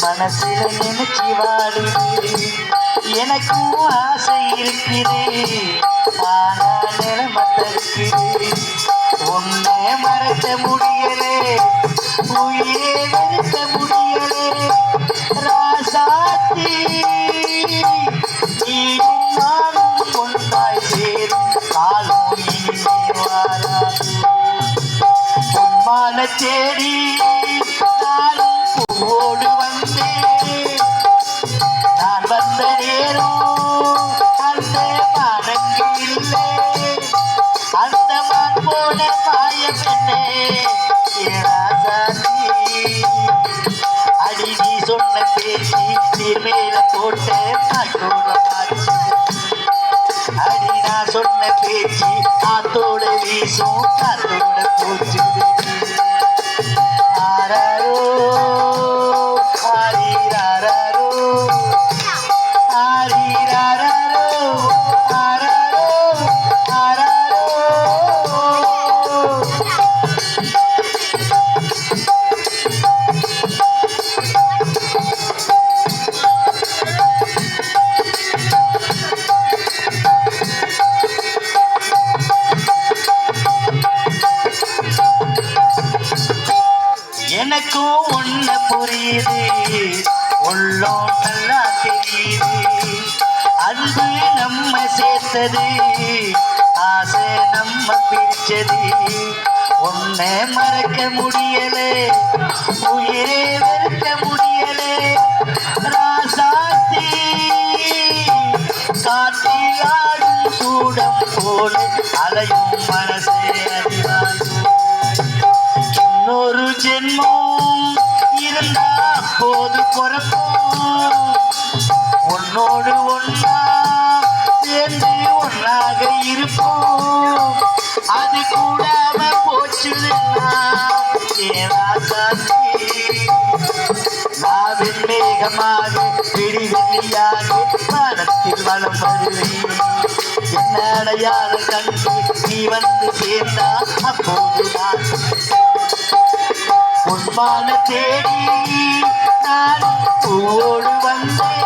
மனசுல நினைச்சி வாடுது எனக்கும் ஆசை இருக்குது ஆனா நிலைமை தடுக்குது உன்னை மறக்க முடியலே. உயிரே வெறுக்க முடியலே. ராசாத்தி நீயும் நானும் ஒன்றாய் சேரும். காலம் இனிமே வாராது. தேடி மான் மாய பெண்ணே ஏராசாதி அடி சொன்ன பேச்சு நீர் மேல போட்ட அடி நான் சொன்ன பேச்சு ஆத்தோட வீசும் காத்தோட எனக்கும் ஒண்ணு புரியுது. உள்ளம் நல்லா தெரியுது. அன்பு நம்ம சேர்த்தது. ஆசை நம்ம பிரிச்சது. ஒன்ன மறக்க முடியலே. உயிரே வெறுக்க முடியல. உன்னோடு ஒன்றா சேர்ந்து ஒன்றாக இருப்போம். அது கூடாம போச்சுன்னா ஏனா மேகமாக பிடி வெள்ளியாக மனத்தில் வளம் வருவேன் என்ன அடையாத கண்டு நீ வந்து சேர்ந்தா அப்போது நான் உன்மான தேடி நான் பூவோடு வந்தேன்.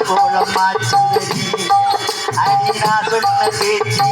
மாக்கோளம் மாற்றுவதி அடி நான் சொன்ன பேச்சு